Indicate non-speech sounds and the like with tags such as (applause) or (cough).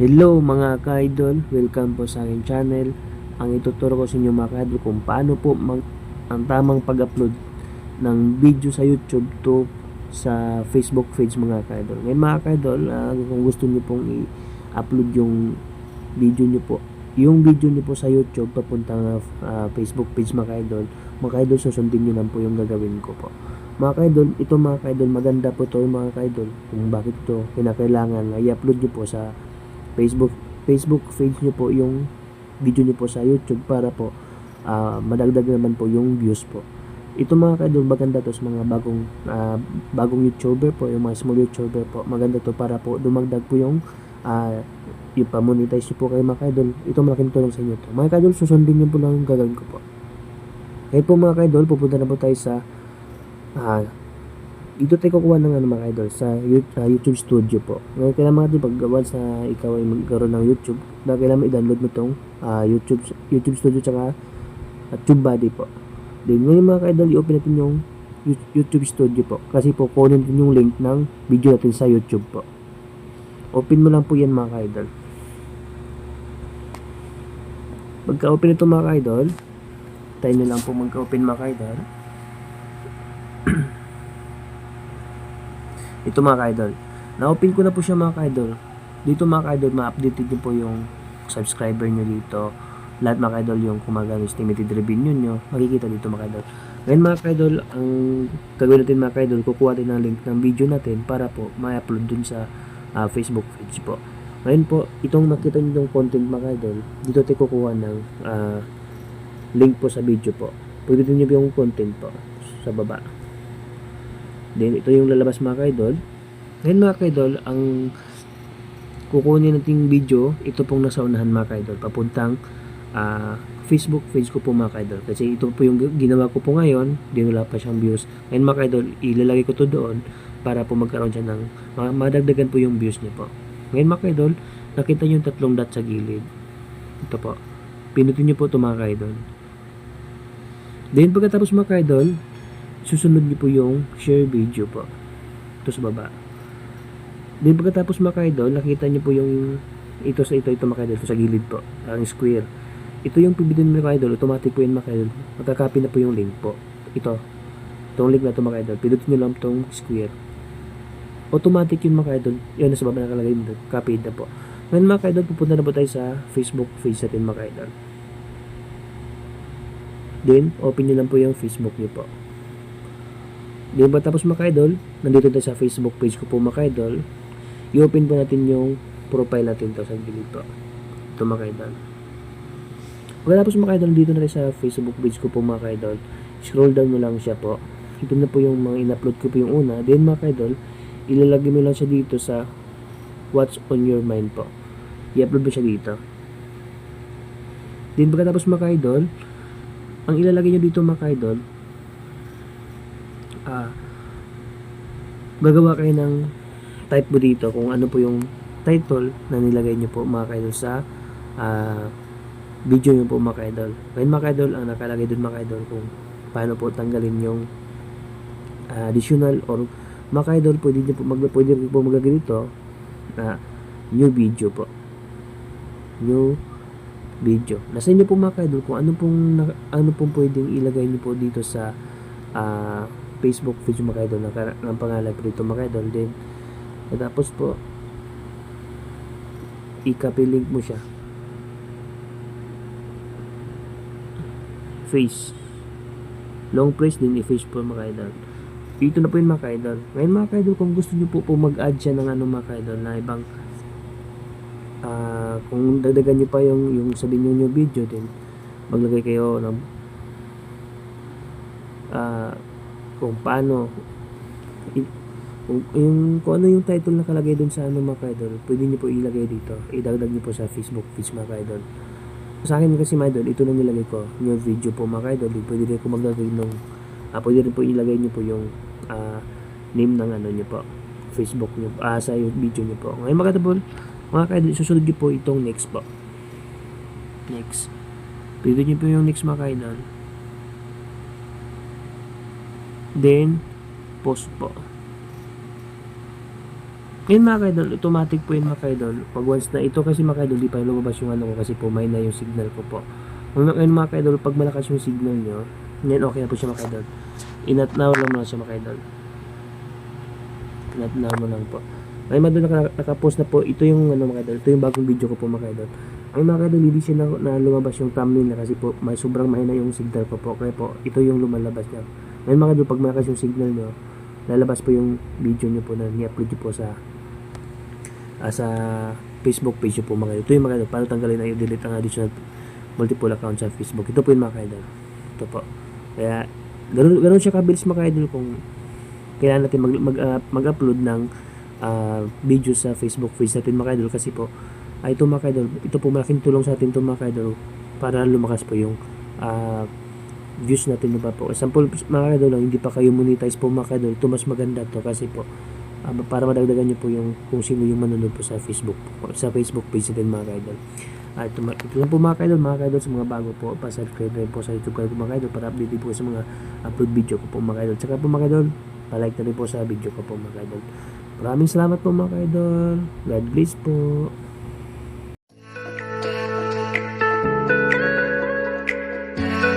Hello mga ka-idol, welcome po sa aking channel. Ang ituturo ko sa inyo mga ka-idol kung paano po mag, ang tamang pag-upload ng video sa YouTube to sa Facebook page mga ka-idol. Ngayon mga ka-idol, ah, kung gusto niyo pong i-upload yung video niyo po, yung video niyo po sa YouTube papuntang ah, Facebook page mga ka-idol, mga ka-idol susundin niyo lang po yung gagawin ko po. Mga ka-idol, ito mga ka-idol, maganda po to mga ka-idol kung bakit ito kinakailangan na i-upload niyo po sa Facebook Facebook page niyo po yung video niyo po sa YouTube para po ah, madagdag naman po yung views po. Ito mga kaidol maganda to sa mga bagong ah, bagong YouTuber po, yung mga small YouTuber po. Maganda to para po dumagdag po yung uh, yung pamonetize niyo po kayo mga kaidol. Ito malaking tulong sa inyo to. Mga kaidol, susundin niyo po lang yung gagawin ko po. Ngayon po mga kaidol, pupunta na po tayo sa ah, dito tayo kukuha ng ano mga idol sa ah, YouTube Studio po. Ngayon kailangan mga idol pag once na ikaw ay magkaroon ng YouTube, na kailangan i-download mo tong ah, YouTube YouTube Studio tsaka at TubeBuddy po. Then ngayon mga idol, i-open natin yung You- YouTube Studio po. Kasi po kunin natin yung link ng video natin sa YouTube po. Open mo lang po yan mga idol. Pagka-open ito mga idol, tayo na lang po magka-open mga idol. (clears throat) Ito mga ka-idol. Na-open ko na po siya mga ka-idol. Dito mga ka-idol, ma-update din po yung subscriber nyo dito. Lahat mga ka-idol yung kumagano estimated revenue nyo. Makikita dito mga ka-idol. Ngayon mga ka-idol, ang gagawin natin mga ka-idol, kukuha din ng link ng video natin para po ma-upload dun sa ah, Facebook page po. Ngayon po, itong makita nyo yung content mga ka-idol, dito tayo kukuha ng ah, link po sa video po. Pagdating nyo yung content po sa baba. Then, ito yung lalabas mga ka-idol. Ngayon mga ka-idol, ang kukunin nating video, ito pong nasa unahan mga ka-idol, papuntang ah, Facebook page ko po mga ka-idol. Kasi ito po yung ginawa ko po ngayon, di wala pa siyang views. Ngayon mga ka-idol, ilalagay ko to doon para po magkaroon siya ng, ma- madagdagan po yung views niya po. Ngayon mga ka-idol, nakita niyo yung tatlong dot sa gilid. Ito po. Pinutin niyo po ito mga ka-idol. Then pagkatapos mga ka-idol, susunod niyo po yung share video po. Ito sa baba. Then pagkatapos mga ka-idol, nakita niyo po yung ito sa ito, ito mga ka-idol, ito sa gilid po, ang square. Ito yung pibitin mga ka-idol, automatic po yun mga ka-idol. Magkakopy na po yung link po. Ito. Itong link na ito mga ka-idol. Pinutin niyo lang itong square. Automatic yun mga ka-idol. Yun, nasa baba nakalagay dito. Copied na po. Ngayon mga ka-idol, pupunta na po tayo sa Facebook page natin mga ka-idol. Then, open nyo lang po yung Facebook nyo po. Di ba tapos mga ka-idol, nandito tayo sa Facebook page ko po mga ka-idol, i-open po natin yung profile natin to sa gilid. Ito mga ka-idol. Pagkatapos mga ka-idol, dito na tayo sa Facebook page ko po mga ka-idol, scroll down mo lang siya po. Ito na po yung mga in-upload ko po yung una. Then mga ka-idol, ilalagay mo lang siya dito sa what's on your mind po. I-upload mo siya dito. Then pagkatapos mga ka-idol, ang ilalagay nyo dito mga ka-idol, ah, gagawa kayo ng type mo dito kung ano po yung title na nilagay nyo po mga ka-idol sa ah, video nyo po mga ka-idol. Ngayon mga ka-idol, ang nakalagay dun mga ka-idol kung paano po tanggalin yung ah, additional or mga ka-idol, pwede nyo po, mag, pwede po maglagay dito na new video po. New video. Nasa inyo po mga ka-idol kung ano pong ano pong pwedeng ilagay niyo po dito sa ah, Facebook page mga ka-idol ng, pangalan po dito mga ka-idol din. Tapos po i-copy link mo siya. Face. Long press din i-face po mga ka-idol. Dito na po yun mga ka-idol. Ngayon mga ka-idol kung gusto niyo po po mag-add siya ng ano mga ka-idol na ibang ah kung dagdagan nyo pa yung, yung sabihin nyo yung video din, maglagay kayo ng ah kung paano yung, kung ano yung title na kalagay dun sa ano mga ka-idol, pwede nyo po ilagay dito. Idagdag nyo po sa Facebook page mga ka-idol. Sa akin kasi mga idol, ito na nilagay ko. Yung video po mga ka-idol, pwede rin po maglagay nung, ah, pwede rin po ilagay nyo po yung ah, name ng ano nyo po. Facebook nyo, ah, sa yung video nyo po. Ngayon mga ka-idol, mga ka-idol, susunod nyo po itong next po. Next. Pwede nyo po yung next mga ka-idol. Then, post po. Yun mga kaidol, automatic po yun mga kaidol. Pag once na ito kasi mga kaidol, di pa lumabas yung ano ko kasi po may na yung signal ko po. Ngayon mga kaidol, pag malakas yung signal nyo, yan okay na po siya mga kaidol. Inat now lang lang siya mga kaidol. Inat now mo lang po. Mga kaidol, naka, nakapost na po, ito yung ano mga kaidol, ito yung bagong video ko po mga kaidol. Ay mga kaidol, hindi siya na, na lumabas yung thumbnail na kasi po may sobrang mahina yung signal ko po. Kaya po, ito yung lumalabas niya. Ngayon mga kaidol, pag malakas yung signal nyo, lalabas po yung video nyo po na ni-upload nyo po sa ah, sa Facebook page nyo po mga kaidol. Ito yung mga kaidol, paano tanggalin na i-delete ang additional multiple account sa Facebook. Ito po yung mga kaidol. Ito po. Kaya, ganun, ganun siya kabilis mga kaidol kung kailangan natin mag, mag, ah, mag-upload ng ah, video sa Facebook page natin mga kaidol kasi po ay ito mga kaidol, ito po malaking tulong sa atin ito mga kaidol para lumakas po yung ah, views natin diba po. Example, mga kaidol, hindi pa kayo monetize po mga kaidol, ito mas maganda to kasi po ah, para madagdagan nyo po yung kung sino yung manonood po sa Facebook sa Facebook page natin mga kaidol. At ito, ma- ito lang po mga kaidol, mga kaidol sa mga bago po, pa-subscribe rin po sa YouTube ko mga kaidol para update po sa mga upload video ko po mga kaidol. Tsaka po mga kaidol, palike na rin po sa video ko po mga kaidol. Maraming salamat po mga kaidol. God bless po.